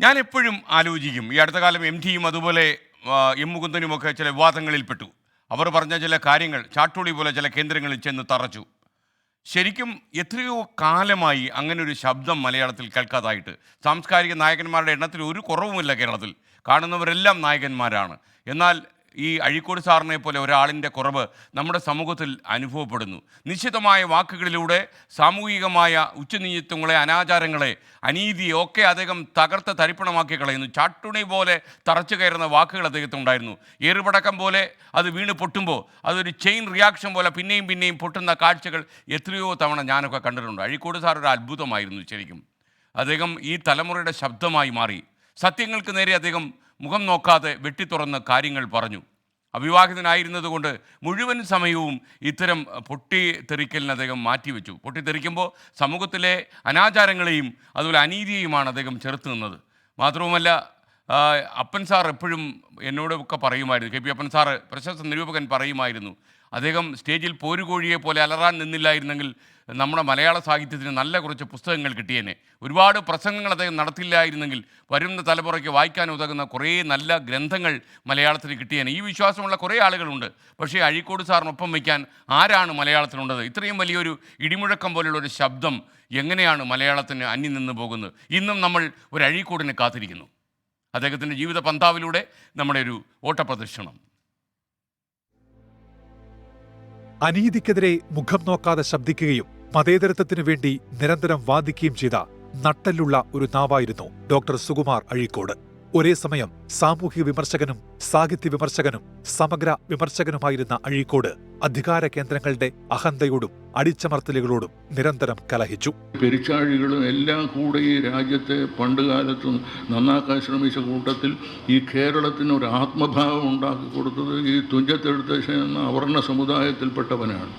ഞാൻ എപ്പോഴും ആലോചിക്കും. ഈ അടുത്ത കാലം എം ടിയും അതുപോലെ എം മുകുന്ദനുമൊക്കെ ചില വിവാദങ്ങളിൽപ്പെട്ടു. അവർ പറഞ്ഞ ചില കാര്യങ്ങൾ ചാട്ടുളി പോലെ ചില കേന്ദ്രങ്ങളിൽ ചെന്ന് തറച്ചു. ശരിക്കും എത്രയോ കാലമായി അങ്ങനെ ഒരു ശബ്ദം മലയാളത്തിൽ കേൾക്കാതായിട്ട്. സാംസ്കാരിക നായകന്മാരുടെ എണ്ണത്തിൽ ഒരു കുറവുമില്ല കേരളത്തിൽ. കാണുന്നവരെല്ലാം നായകന്മാരാണ്. എന്നാൽ ഈ അഴീക്കോട് സാറിനെ പോലെ ഒരാളിന്റെ കുറവ് നമ്മുടെ സമൂഹത്തിൽ അനുഭവപ്പെടുന്നു. നിശ്ചിതമായ വാക്കുകളിലൂടെ സാമൂഹികമായ ഉച്ചനീചത്വങ്ങളെ അനാചാരങ്ങളെ അനീതിയെ ഒക്കെ അദ്ദേഹം തകർത്ത് തരിപ്പണമാക്കി കളയുന്നു. ചാട്ടുണി പോലെ തറച്ചു കയറുന്ന വാക്കുകൾ അദ്ദേഹത്തിനുണ്ടായിരുന്നു ഏറുപടക്കം പോലെ അത് വീണ് പൊട്ടുമ്പോൾ അതൊരു ചെയിൻ റിയാക്ഷൻ പോലെ പിന്നെയും പിന്നെയും പൊട്ടുന്ന കാഴ്ചകൾ എത്രയോ തവണ ഞാനൊക്കെ കണ്ടിട്ടുണ്ട്. അഴീക്കോട് സാർ ഒരു അത്ഭുതമായിരുന്നു ശരിക്കും. അദ്ദേഹം ഈ തലമുറയുടെ ശബ്ദമായി മാറി. സത്യങ്ങൾക്ക് നേരെ അദ്ദേഹം മുഖം നോക്കാതെ വെട്ടിത്തുറന്ന് കാര്യങ്ങൾ പറഞ്ഞു. അവിവാഹിതനായിരുന്നതുകൊണ്ട് മുഴുവൻ സമയവും ഇത്തരം പൊട്ടി പൊട്ടിത്തെറിക്കലിന് അദ്ദേഹം മാറ്റിവെച്ചു. പൊട്ടിത്തെറിക്കുമ്പോൾ സമൂഹത്തിലെ അനാചാരങ്ങളെയും അതുപോലെ അനീതിയെയുമാണ് അദ്ദേഹം ചെറുത്ത് നിന്നത്. മാത്രവുമല്ല അപ്പൻ സാർ എപ്പോഴും എന്നോടൊക്കെ പറയുമായിരുന്നു. കെ പി അപ്പൻ സാറ് പ്രശസ്ത നിരൂപകൻ പറയുമായിരുന്നു. അദ്ദേഹം സ്റ്റേജിൽ പോരുകോഴിയെ പോലെ അലറാൻ നിന്നില്ലായിരുന്നെങ്കിൽ നമ്മുടെ മലയാള സാഹിത്യത്തിന് നല്ല കുറച്ച് പുസ്തകങ്ങൾ കിട്ടിയേനെ. ഒരുപാട് പ്രസംഗങ്ങൾ അദ്ദേഹം നടത്തില്ലായിരുന്നെങ്കിൽ വരുന്ന തലമുറയ്ക്ക് വായിക്കാൻ ഉതകുന്ന കുറേ നല്ല ഗ്രന്ഥങ്ങൾ മലയാളത്തിന് കിട്ടിയേനെ. ഈ വിശ്വാസമുള്ള കുറേ ആളുകളുണ്ട്. പക്ഷേ അഴീക്കോട് സാറിനൊപ്പം വയ്ക്കാൻ ആരാണ് മലയാളത്തിലുള്ളത്? ഇത്രയും വലിയൊരു ഇടിമുഴക്കം പോലുള്ള ഒരു ശബ്ദം എങ്ങനെയാണ് മലയാളത്തിന് അന്യം നിന്ന് പോകുന്നത്? ഇന്നും നമ്മൾ ഒരു അഴീക്കോടിനെ കാത്തിരിക്കുന്നു. അദ്ദേഹത്തിന്റെ ജീവിത പന്താവിലൂടെ നമ്മുടെ ഒരു ഓട്ടപ്രദക്ഷിണം. അനീതിക്കെതിരെ മുഖം നോക്കാതെ ശബ്ദിക്കുകയും മതേതരത്വത്തിനു വേണ്ടി നിരന്തരം വാദിക്കുകയും ചെയ്ത നട്ടല്ലുള്ള ഒരു നാവായിരുന്നു ഡോക്ടർ സുകുമാർ അഴീക്കോട്. ഒരേ സമയം സാമൂഹിക വിമർശകനും സാഹിത്യ വിമർശകനും സമഗ്ര വിമർശകനുമായിരുന്ന അഴീക്കോട് അധികാര കേന്ദ്രങ്ങളുടെ അഹന്തയോടും അടിച്ചമർത്തലുകളോടും നിരന്തരം കലഹിച്ചു. പെരിച്ചാഴികളും എല്ലാം കൂടെ ഈ രാജ്യത്തെ പണ്ട് കാലത്ത് നന്നാക്കാൻ ശ്രമിച്ച കൂട്ടത്തിൽ ഈ കേരളത്തിന് ഒരു ആത്മഭാവം ഉണ്ടാക്കി കൊടുത്തത് ഈ തുഞ്ചത്തെടുത്ത എന്ന അവർണ സമുദായത്തിൽപ്പെട്ടവനാണ്.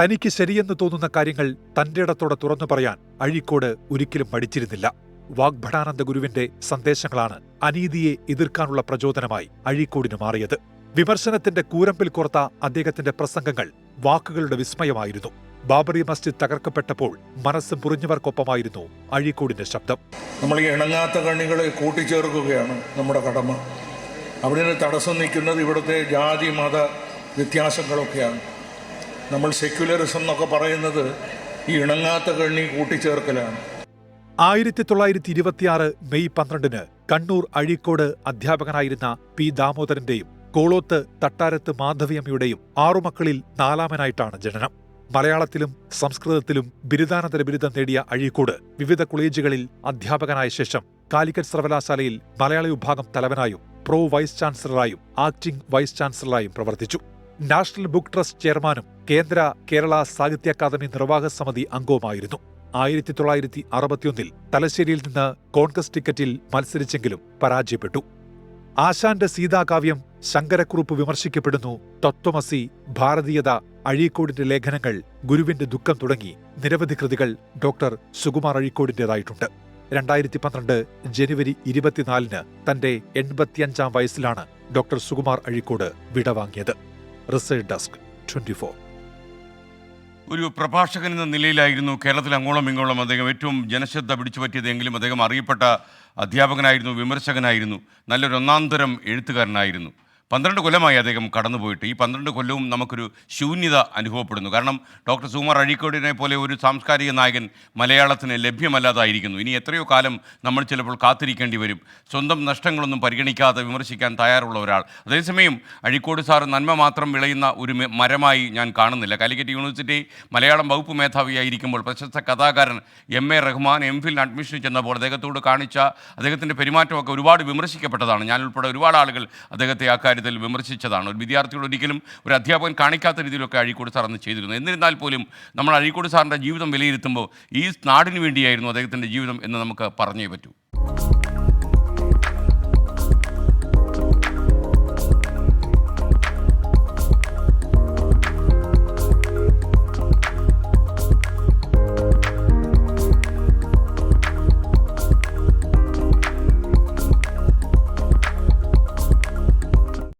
തനിക്ക് ശരിയെന്ന് തോന്നുന്ന കാര്യങ്ങൾ തന്റെ ഇടത്തോടെ തുറന്നു പറയാൻ അഴീക്കോട് ഒരിക്കലും മടിച്ചിരുന്നില്ല. വാഗ്ഭടാനന്ദ ഗുരുവിന്റെ സന്ദേശങ്ങളാണ് അനീതിയെ എതിർക്കാനുള്ള പ്രചോദനമായി അഴീക്കോടിന് മാറിയത്. വിമർശനത്തിന്റെ കൂരമ്പിൽ കോർത്ത അദ്ദേഹത്തിന്റെ പ്രസംഗങ്ങൾ വാക്കുകളുടെ വിസ്മയമായിരുന്നു. ബാബറി മസ്ജിദ് തകർക്കപ്പെട്ടപ്പോൾ മനസ്സ് മുറിഞ്ഞവർക്കൊപ്പമായിരുന്നു അഴീക്കോടിന്റെ ശബ്ദം. നമ്മൾ ഈ ഇണങ്ങാത്ത കണികളെ കൂട്ടിച്ചേർക്കുകയാണ് നമ്മുടെ കടമ. അവിടെ തടസ്സം നിൽക്കുന്നത് ഇവിടുത്തെ ജാതി മത വ്യത്യാസങ്ങളൊക്കെയാണ്. നമ്മൾ സെക്യുലറിസം എന്നൊക്കെ പറയുന്നത് ഈ ഇണങ്ങാത്ത കണ്ണി കൂട്ടിച്ചേർക്കലാണ്. ആയിരത്തി തൊള്ളായിരത്തി ഇരുപത്തിയാറ് മെയ് പന്ത്രണ്ടിന് കണ്ണൂർ അഴീക്കോട് അധ്യാപകനായിരുന്ന പി ദാമോദരന്റെയും കോളോത്ത് തട്ടാരത്ത് മാധവിയമ്മയുടെയും ആറുമക്കളിൽ നാലാമനായിട്ടാണ് ജനനം. മലയാളത്തിലും സംസ്കൃതത്തിലും ബിരുദാനന്തര ബിരുദം നേടിയ അഴീക്കോട് വിവിധ കോളേജുകളിൽ അധ്യാപകനായ ശേഷം കാലിക്കറ്റ് സർവകലാശാലയിൽ മലയാള വിഭാഗം തലവനായും പ്രോ വൈസ് ചാൻസലറായും ആക്ടിംഗ് വൈസ് ചാൻസലറായും പ്രവർത്തിച്ചു. നാഷണൽ ബുക്ക് ട്രസ്റ്റ് ചെയർമാനും കേന്ദ്ര കേരള സാഹിത്യ അക്കാദമി നിർവാഹക സമിതി അംഗവുമായിരുന്നു. ആയിരത്തി തൊള്ളായിരത്തി അറുപത്തിയൊന്നിൽ തലശ്ശേരിയിൽ നിന്ന് കോൺഗ്രസ് ടിക്കറ്റിൽ മത്സരിച്ചെങ്കിലും പരാജയപ്പെട്ടു. ആശാന്റെ സീതാകാവ്യം ശങ്കരക്കുറുപ്പ് വിമർശിക്കപ്പെടുന്നു. തത്വമസി ഭാരതീയത അഴീക്കോടിന്റെ ലേഖനങ്ങൾ ഗുരുവിന്റെ ദുഃഖം തുടങ്ങി നിരവധി കൃതികൾ ഡോക്ടർ സുകുമാർ അഴീക്കോടിന്റേതായിട്ടുണ്ട്. രണ്ടായിരത്തി പന്ത്രണ്ട് ജനുവരി ഇരുപത്തിനാലിന് തന്റെ എൺപത്തിയഞ്ചാം വയസ്സിലാണ് ഡോക്ടർ സുകുമാർ അഴീക്കോട് വിടവാങ്ങിയത്. റിസർച്ച് ഡെസ്ക് ട്വന്റി ഒരു പ്രഭാഷകൻ എന്ന നിലയിലായിരുന്നു കേരളത്തിൽ അങ്ങോളം ഇങ്ങോളം അദ്ദേഹം ഏറ്റവും ജനശ്രദ്ധ പിടിച്ചു പറ്റിയതെങ്കിലും അദ്ദേഹം അറിയപ്പെട്ട അധ്യാപകനായിരുന്നു വിമർശകനായിരുന്നു നല്ലൊരു ഒന്നാന്തരം എഴുത്തുകാരനായിരുന്നു. പന്ത്രണ്ട് കൊല്ലമായി അദ്ദേഹം കടന്നുപോയിട്ട് ഈ പന്ത്രണ്ട് കൊല്ലവും നമുക്കൊരു ശൂന്യത അനുഭവപ്പെടുന്നു. കാരണം ഡോക്ടർ സുമാർ അഴീക്കോടിനെ പോലെ ഒരു സാംസ്കാരിക നായകൻ മലയാളത്തിന് ലഭ്യമല്ലാതായിരിക്കുന്നു. ഇനി എത്രയോ കാലം നമ്മൾ ചിലപ്പോൾ കാത്തിരിക്കേണ്ടി വരും. സ്വന്തം നഷ്ടങ്ങളൊന്നും പരിഗണിക്കാതെ വിമർശിക്കാൻ തയ്യാറുള്ള ഒരാൾ. അതേസമയം അഴീക്കോട് സാർ നന്മ മാത്രം വിളയുന്ന ഒരു മരമായി ഞാൻ കാണുന്നില്ല. കാലിക്കറ്റ് യൂണിവേഴ്സിറ്റി മലയാളം വകുപ്പ് മേധാവിയായിരിക്കുമ്പോൾ പ്രശസ്ത കഥാകാരൻ M A Rahman M Phil admission ചെന്നപ്പോൾ അദ്ദേഹത്തോട് കാണിച്ച അദ്ദേഹത്തിന്റെ പെരുമാറ്റമൊക്കെ ഒരുപാട് വിമർശിക്കപ്പെട്ടതാണ്. ഞാൻ ഉൾപ്പെടെ ഒരുപാട് ആളുകൾ അദ്ദേഹത്തെ ആ കാര്യത്തിൽ വിമർശിച്ചതാണ്. ഒരു വിദ്യാർത്ഥിയോട് ഒരിക്കലും ഒരു അധ്യാപകൻ കാണിക്കാത്ത രീതിയിലൊക്കെ അഴീക്കോട് സാർ അന്ന് ചെയ്തിരുന്നു. എന്നിരുന്നാൽ പോലും നമ്മൾ അഴീക്കോട് സാറിന്റെ ജീവിതം വിലയിരുത്തുമ്പോൾ ഈ നാടിന് വേണ്ടിയായിരുന്നു അദ്ദേഹത്തിന്റെ ജീവിതം എന്ന് നമുക്ക് പറഞ്ഞേ പറ്റൂ.